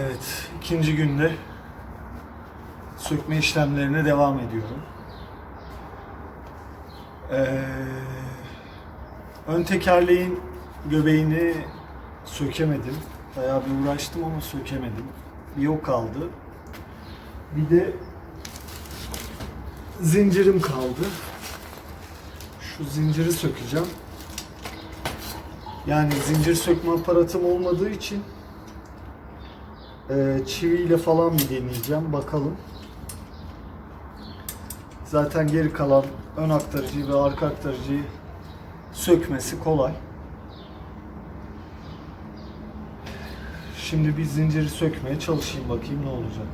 Evet, ikinci günde sökme işlemlerine devam ediyorum. Ee, ön tekerleğin göbeğini sökemedim. Bayağı bir uğraştım ama sökemedim. Bir yok kaldı. Bir de zincirim kaldı. Şu zinciri sökeceğim. Yani zincir sökme aparatım olmadığı için ee, çiviyle falan bir deneyeceğim. Bakalım. Zaten geri kalan ön aktarıcıyı ve arka aktarıcıyı sökmesi kolay. Şimdi bir zinciri sökmeye çalışayım bakayım ne olacak.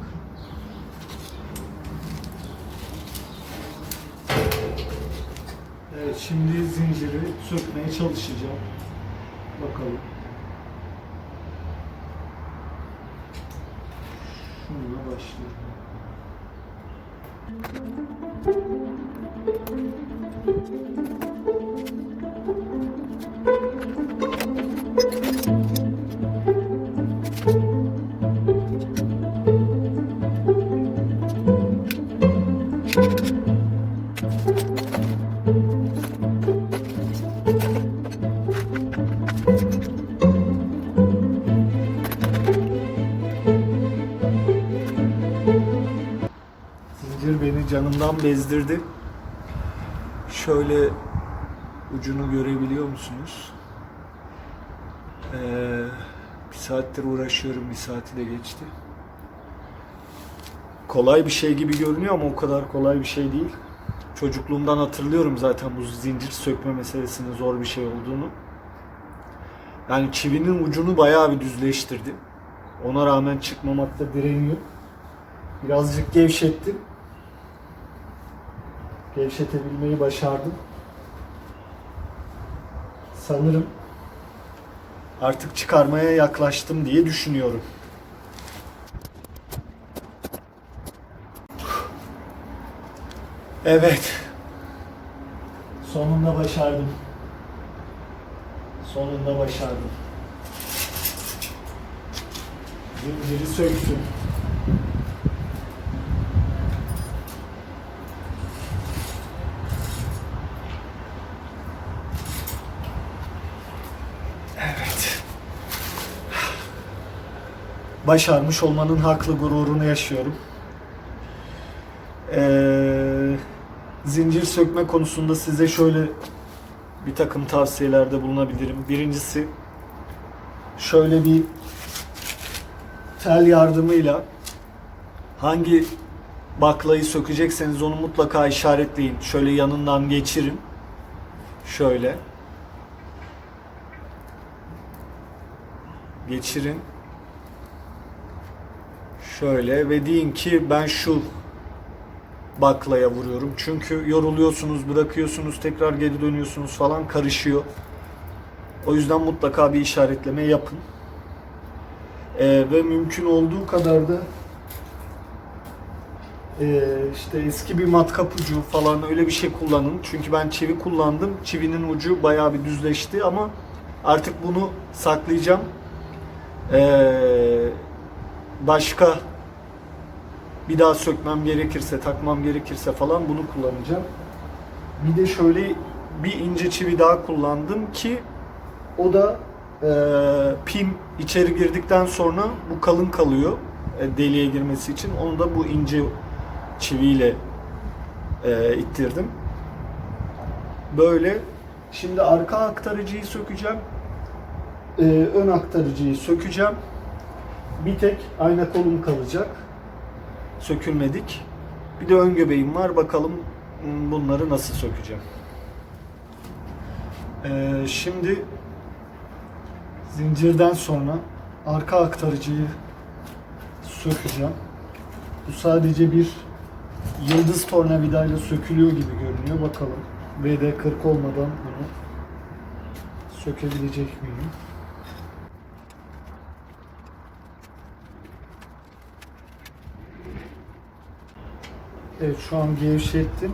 Evet şimdi zinciri sökmeye çalışacağım. Bakalım. Şununla başlayalım. Zincir beni canımdan bezdirdi. Şöyle ucunu görebiliyor musunuz? Ee, bir saattir uğraşıyorum. Bir saati de geçti. Kolay bir şey gibi görünüyor ama o kadar kolay bir şey değil. Çocukluğumdan hatırlıyorum zaten bu zincir sökme meselesinin zor bir şey olduğunu. Yani çivinin ucunu bayağı bir düzleştirdim. Ona rağmen çıkmamakta direniyor. Birazcık gevşettim. Gevşetebilmeyi başardım. Sanırım artık çıkarmaya yaklaştım diye düşünüyorum. Evet. Sonunda başardım. Sonunda başardım. Zinciri söktüm. Evet. Başarmış olmanın haklı gururunu yaşıyorum. Ee, zincir sökme konusunda size şöyle bir takım tavsiyelerde bulunabilirim. Birincisi şöyle bir tel yardımıyla hangi baklayı sökecekseniz onu mutlaka işaretleyin. Şöyle yanından geçirin. Şöyle. Geçirin. Şöyle ve deyin ki ben şu baklaya vuruyorum. Çünkü yoruluyorsunuz, bırakıyorsunuz, tekrar geri dönüyorsunuz falan karışıyor. O yüzden mutlaka bir işaretleme yapın. Ee, ve mümkün olduğu kadar da ee, işte eski bir matkap ucu falan öyle bir şey kullanın. Çünkü ben çivi kullandım. Çivinin ucu bayağı bir düzleşti ama artık bunu saklayacağım. Ee, başka bir daha sökmem gerekirse, takmam gerekirse falan bunu kullanacağım. Bir de şöyle bir ince çivi daha kullandım ki o da e, pin içeri girdikten sonra bu kalın kalıyor e, deliğe girmesi için. Onu da bu ince çiviyle e, ittirdim. Böyle. Şimdi arka aktarıcıyı sökeceğim. E, ön aktarıcıyı sökeceğim. Bir tek ayna kolum kalacak. Sökülmedik. Bir de ön göbeğim var. Bakalım bunları nasıl sökeceğim. E, şimdi zincirden sonra arka aktarıcıyı sökeceğim. Bu sadece bir yıldız tornavidayla sökülüyor gibi görünüyor. Bakalım VD40 olmadan bunu sökebilecek miyim? Evet şu an gevşettim.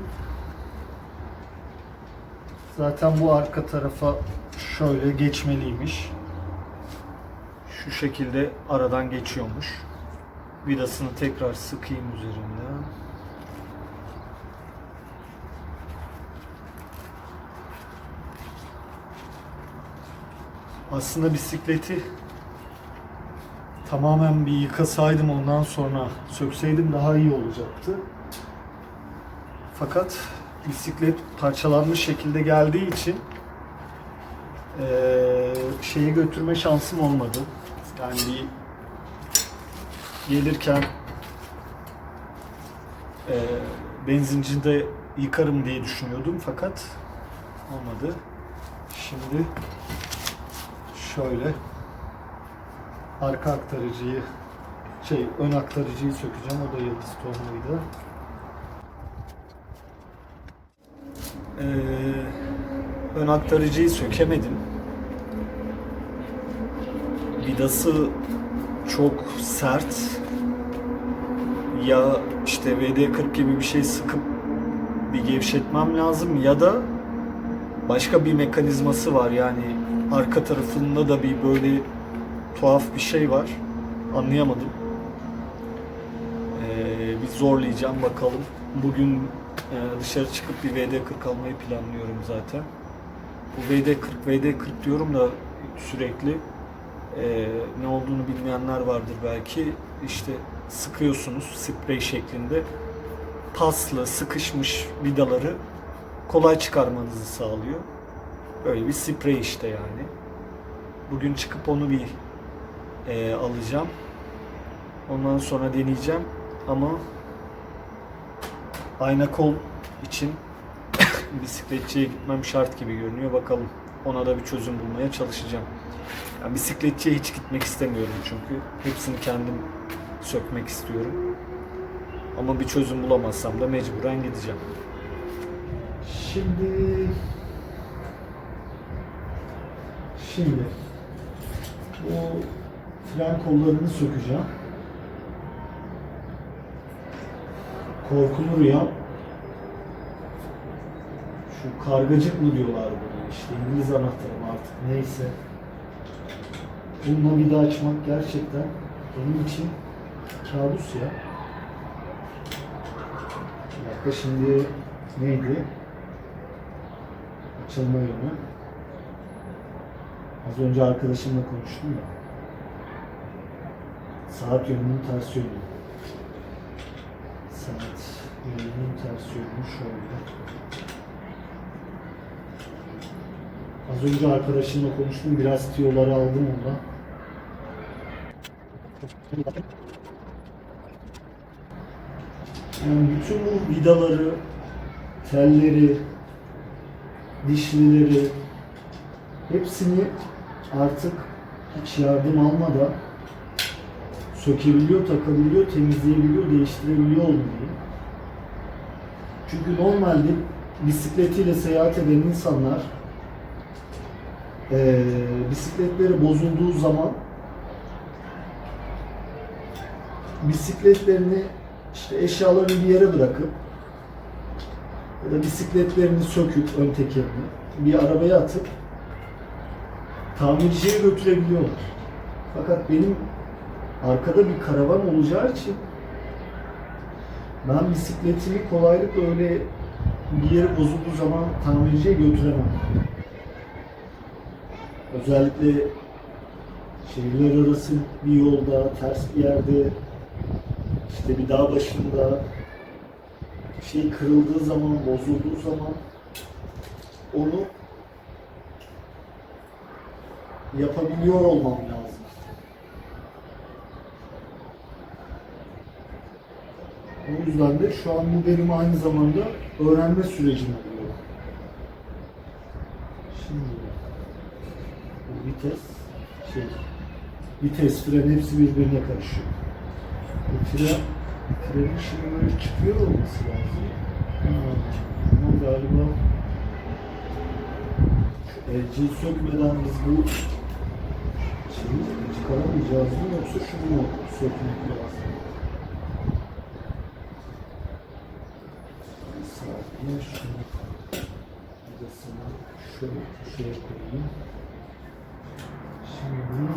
Zaten bu arka tarafa şöyle geçmeliymiş. şu şekilde aradan geçiyormuş. Vidasını tekrar sıkayım üzerinden. Aslında bisikleti tamamen bir yıkasaydım ondan sonra sökseydim daha iyi olacaktı. Fakat bisiklet parçalanmış şekilde geldiği için eee şeye götürme şansım olmadı. Yani bir gelirken eee benzincide yıkarım diye düşünüyordum fakat olmadı. Şimdi şöyle arka aktarıcıyı şey ön aktarıcıyı sökeceğim. O da yıldız tornavida. Ee, ön aktarıcıyı sökemedim. Vidası çok sert. Ya işte VD40 gibi bir şey sıkıp bir gevşetmem lazım ya da başka bir mekanizması var yani arka tarafında da bir böyle tuhaf bir şey var. Anlayamadım. Ee, bir zorlayacağım bakalım. Bugün e, dışarı çıkıp bir VD40 almayı planlıyorum zaten. Bu VD40 VD40 diyorum da sürekli e, ne olduğunu bilmeyenler vardır belki. İşte sıkıyorsunuz sprey şeklinde paslı, sıkışmış vidaları kolay çıkarmanızı sağlıyor. Böyle bir sprey işte yani. Bugün çıkıp onu bir e, alacağım. Ondan sonra deneyeceğim ama ayna kol için bisikletçiye gitmem şart gibi görünüyor. Bakalım ona da bir çözüm bulmaya çalışacağım. Yani bisikletçiye hiç gitmek istemiyorum çünkü. Hepsini kendim sökmek istiyorum. Ama bir çözüm bulamazsam da mecburen gideceğim. Şimdi Şimdi bu fren kollarını sökeceğim. Korkulu rüya. Şu kargacık mı diyorlar buna işte İngiliz anahtarı mı artık neyse. Bununla vida açmak gerçekten benim için kabus ya. Bir dakika şimdi neydi? Açılma yönü. Az önce arkadaşımla konuştum ya. Saat yönünün ters yönü. Yönünün ters yönü şöyle. Az önce arkadaşımla konuştum. Biraz tiyoları aldım ondan. Yani bütün bu vidaları, telleri, dişlileri hepsini artık hiç yardım almadan sökebiliyor, takabiliyor, temizleyebiliyor, değiştirebiliyor olmalıyım. Çünkü normalde bisikletiyle seyahat eden insanlar eee bisikletleri bozulduğu zaman bisikletlerini işte eşyalarını bir yere bırakıp ya da bisikletlerini söküp ön tekerini bir arabaya atıp tamirciye götürebiliyorlar. Fakat benim arkada bir karavan olacağı için ben bisikletimi kolaylıkla öyle bir yere bozulduğu zaman tamirciye götüremem. Özellikle şehirler arası bir yolda, ters bir yerde, işte bir dağ başında şey kırıldığı zaman, bozulduğu zaman onu yapabiliyor olmam lazım. O yüzden de şu an bu benim aynı zamanda öğrenme sürecim oluyor. Şimdi bu vites şey vites fren hepsi birbirine karışıyor. Bu fren frenin şimdi böyle çıkıyor olması lazım. Ha, ama galiba elciyi sökmeden biz bu şeyi çıkaramayacağız mı yoksa şunu mu sökmek lazım? Yine şunu vidasını şöyle şuraya. Şimdi bunu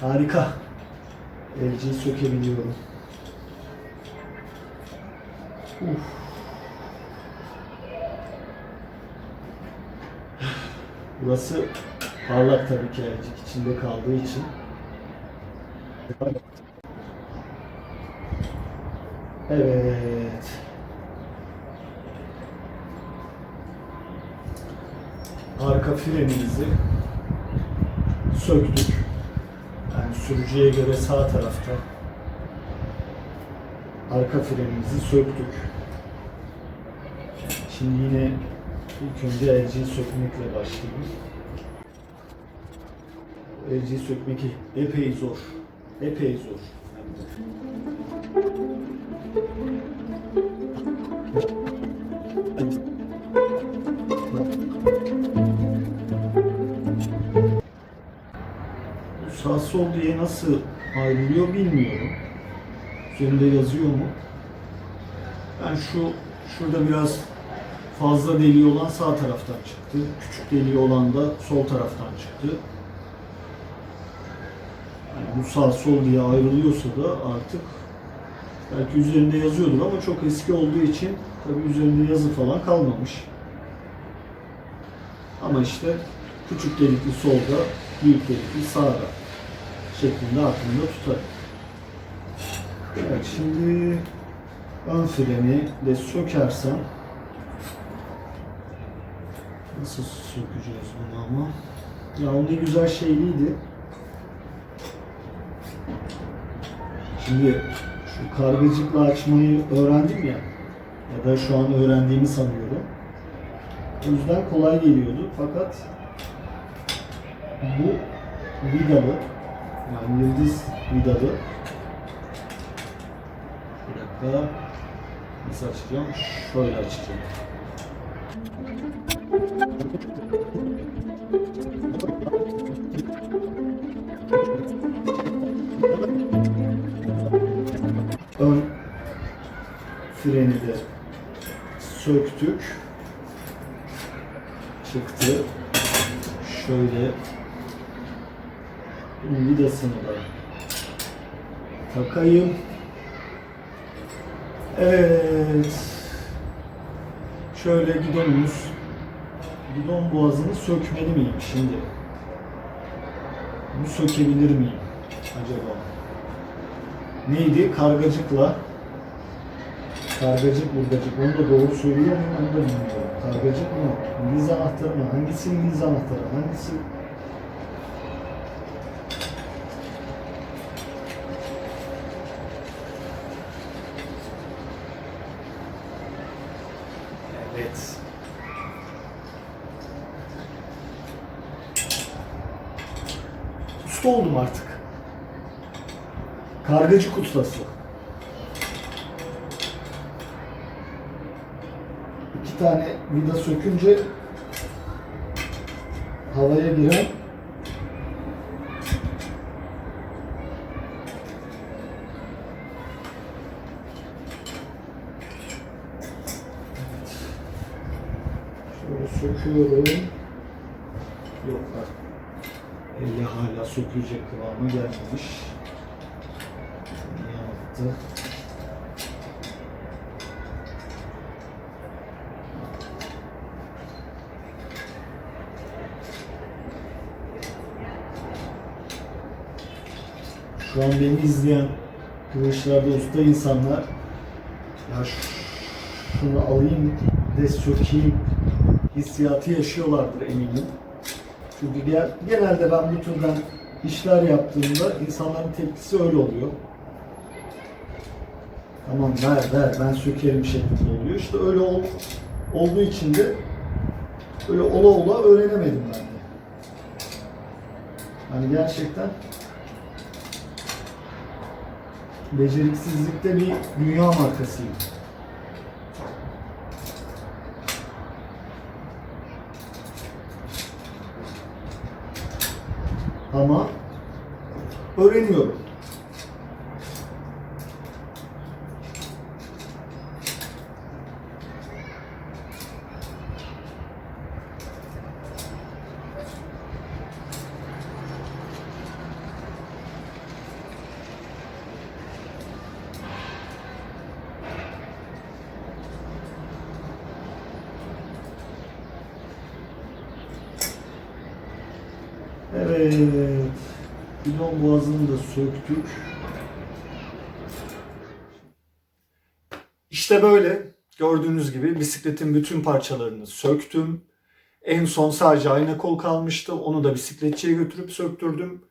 Harika. LG'yi sökebiliyorum. Uf. Burası parlak tabii ki LG içinde kaldığı için. Evet. Arka frenimizi söktük. Yani sürücüye göre sağ tarafta arka frenimizi söktük. Şimdi yine ilk önce LG'yi sökmekle başlayayım. LG'yi sökmek epey zor. Epey zor. Sağ sol diye nasıl ayrılıyor bilmiyorum. Üzerinde yazıyor mu? Ben şu şurada biraz fazla deliği olan sağ taraftan çıktı. Küçük deliği olan da sol taraftan çıktı. Yani bu sağ sol diye ayrılıyorsa da artık belki üzerinde yazıyordur ama çok eski olduğu için tabi üzerinde yazı falan kalmamış. Ama işte küçük delikli solda, büyük delikli sağda şeklinde aklında tutar. Evet şimdi ön freni de sökersem nasıl sökeceğiz bunu ama ya o ne güzel şeyliydi. Şimdi şu kargıcıkla açmayı öğrendim ya ya da şu an öğrendiğimi sanıyorum. O yüzden kolay geliyordu fakat bu vidalı yani yıldız vidalı bir dakika nasıl açacağım? Şöyle açacağım. Ön freni de söktük. Çıktı. Şöyle vidasını da takayım. Evet. Şöyle gidonumuz. Gidon boğazını sökmeli miyim şimdi? Bunu sökebilir miyim acaba? Neydi? Kargacıkla. Kargacık burgacık. Onu da doğru söylüyor muyum? Onu da bilmiyorum. Kargacık mı? İngiliz anahtarı mı? Hangisi İngiliz anahtarı? Hangisi Evet. Usta oldum artık. Kargacık ustası. İki tane vida sökünce havaya giren Şöyle söküyorum. Yok bak. Elle hala sökülecek kıvama gelmemiş. Yanıttı. Şu an beni izleyen işlerde usta insanlar ya şunu alayım de sökeyim hissiyatı yaşıyorlardır eminim. Çünkü gel- genelde ben bu türden işler yaptığımda insanların tepkisi öyle oluyor. Tamam ver ver ben sökerim şeklinde oluyor. İşte öyle ol, olduğu için de öyle ola ola öğrenemedim ben de. Hani gerçekten beceriksizlikte bir dünya markasıyım. Ama öğreniyorum. Evet. Bidon boğazını da söktük. İşte böyle. Gördüğünüz gibi bisikletin bütün parçalarını söktüm. En son sadece ayna kol kalmıştı. Onu da bisikletçiye götürüp söktürdüm.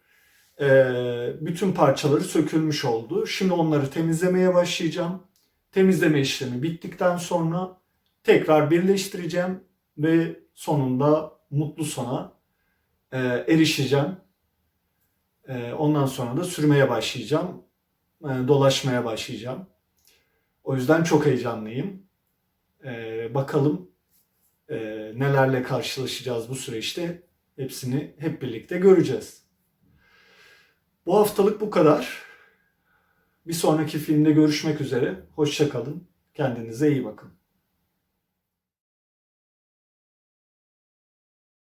Ee, bütün parçaları sökülmüş oldu. Şimdi onları temizlemeye başlayacağım. Temizleme işlemi bittikten sonra tekrar birleştireceğim ve sonunda mutlu sona e, erişeceğim. E, ondan sonra da sürmeye başlayacağım. E, dolaşmaya başlayacağım. O yüzden çok heyecanlıyım. E, bakalım e, nelerle karşılaşacağız bu süreçte. Hepsini hep birlikte göreceğiz. Bu haftalık bu kadar. Bir sonraki filmde görüşmek üzere. Hoşçakalın. Kendinize iyi bakın.